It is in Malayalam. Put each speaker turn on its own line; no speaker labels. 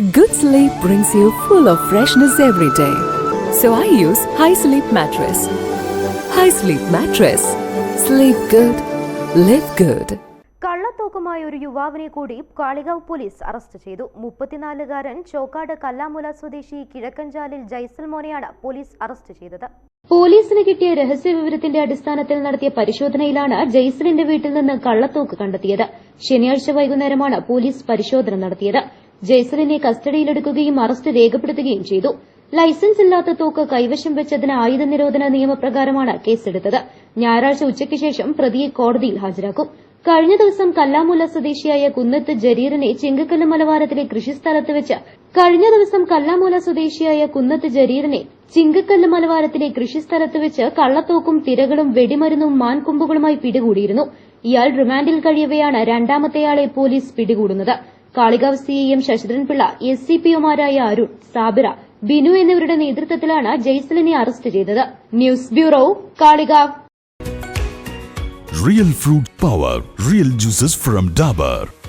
Good sleep brings you full of freshness every day. So I use High Sleep Mattress. High Sleep Mattress. Sleep good. Live good.
കള്ളത്തൂക്കുമായ ഒരു യുവാവിനെ കൂടി കാളികാവ് പോലീസ് അറസ്റ്റ് ചെയ്തു മുപ്പത്തിനാലുകാരൻ ചോക്കാട് കല്ലാമുല സ്വദേശി കിഴക്കഞ്ചാലിൽ ജൈസൽ മോനെയാണ് പോലീസ് അറസ്റ്റ് ചെയ്തത്
പോലീസിന് കിട്ടിയ രഹസ്യ വിവരത്തിന്റെ അടിസ്ഥാനത്തിൽ നടത്തിയ പരിശോധനയിലാണ് ജയ്സലിന്റെ വീട്ടിൽ നിന്ന് കള്ളത്തോക്ക് കണ്ടെത്തിയത് ശനിയാഴ്ച വൈകുന്നേരമാണ് പോലീസ് പരിശോധന നടത്തിയത് ജയ്സലിനെ കസ്റ്റഡിയിലെടുക്കുകയും അറസ്റ്റ് രേഖപ്പെടുത്തുകയും ചെയ്തു. ലൈസൻസ് ഇല്ലാത്ത തോക്ക് കൈവശം വെച്ചതിന് ആയുധ നിരോധന നിയമപ്രകാരമാണ് കേസെടുത്തത്. ഞായറാഴ്ച ഉച്ചയ്ക്ക് ശേഷം പ്രതിയെ കോടതിയിൽ ഹാജരാക്കും. കഴിഞ്ഞ ദിവസം കല്ലാമൂല സ്വദേശിയായ കുന്നത്ത് ജരീറിനെ ചിങ്കക്കല്ല് മലവാരത്തിലെ കൃഷിസ്ഥലത്ത് വെച്ച് കഴിഞ്ഞ ദിവസം കല്ലാമൂല സ്വദേശിയായ കുന്നത്ത് ജരീറിനെ ചിങ്കക്കല്ല് മലവാരത്തിലെ കൃഷിസ്ഥലത്ത് വെച്ച് കള്ളത്തോക്കും തിരകളും വെടിമരുന്നും മാൻകൊമ്പുകളുമായി പിടികൂടിയിരുന്നു. ഇയാൾ റിമാൻഡിൽ കഴിയവെയാണ് രണ്ടാമത്തെയാളെ police പിടികൂടുന്നത്. Kalikavu CI M Sasidharan Pillai S C പിഒമാരായ Arun Sabira Binu എന്നിവരുടെ നേതൃത്വത്തിലാണ് ജയ്സലിനെ അറസ്റ്റ് ചെയ്തത് news bureau Kalikavu
real fruit power real juices from Dabur.